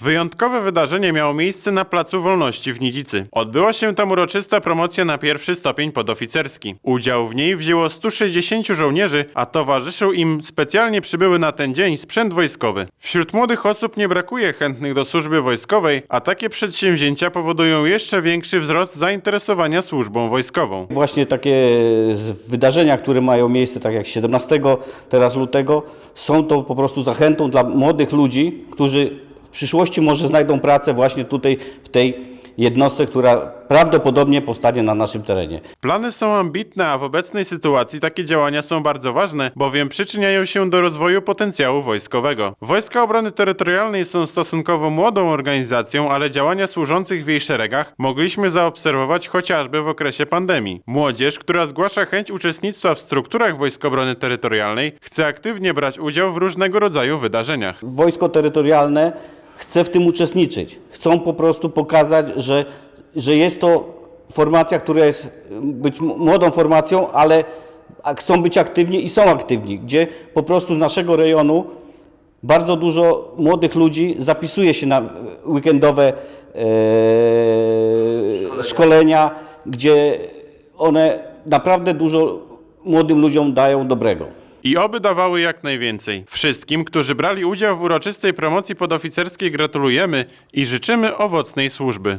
Wyjątkowe wydarzenie miało miejsce na Placu Wolności w Nidzicy. Odbyła się tam uroczysta promocja na pierwszy stopień podoficerski. Udział w niej wzięło 160 żołnierzy, a towarzyszył im specjalnie przybyły na ten dzień sprzęt wojskowy. Wśród młodych osób nie brakuje chętnych do służby wojskowej, a takie przedsięwzięcia powodują jeszcze większy wzrost zainteresowania służbą wojskową. Właśnie takie wydarzenia, które mają miejsce, tak jak 17 teraz lutego, są to po prostu zachętą dla młodych ludzi, którzy przyszłości może znajdą pracę właśnie tutaj w tej jednostce, która prawdopodobnie powstanie na naszym terenie. Plany są ambitne, a w obecnej sytuacji takie działania są bardzo ważne, bowiem przyczyniają się do rozwoju potencjału wojskowego. Wojska Obrony Terytorialnej są stosunkowo młodą organizacją, ale działania służących w jej szeregach mogliśmy zaobserwować chociażby w okresie pandemii. Młodzież, która zgłasza chęć uczestnictwa w strukturach Wojsk Obrony Terytorialnej, chce aktywnie brać udział w różnego rodzaju wydarzeniach. Wojsko terytorialne chce w tym uczestniczyć. Chcą po prostu pokazać, że, że jest to formacja, która jest być młodą formacją, ale chcą być aktywni i są aktywni, gdzie po prostu z naszego rejonu bardzo dużo młodych ludzi zapisuje się na weekendowe e, szkolenia, gdzie one naprawdę dużo młodym ludziom dają dobrego. I oby dawały jak najwięcej. Wszystkim, którzy brali udział w uroczystej promocji podoficerskiej gratulujemy i życzymy owocnej służby.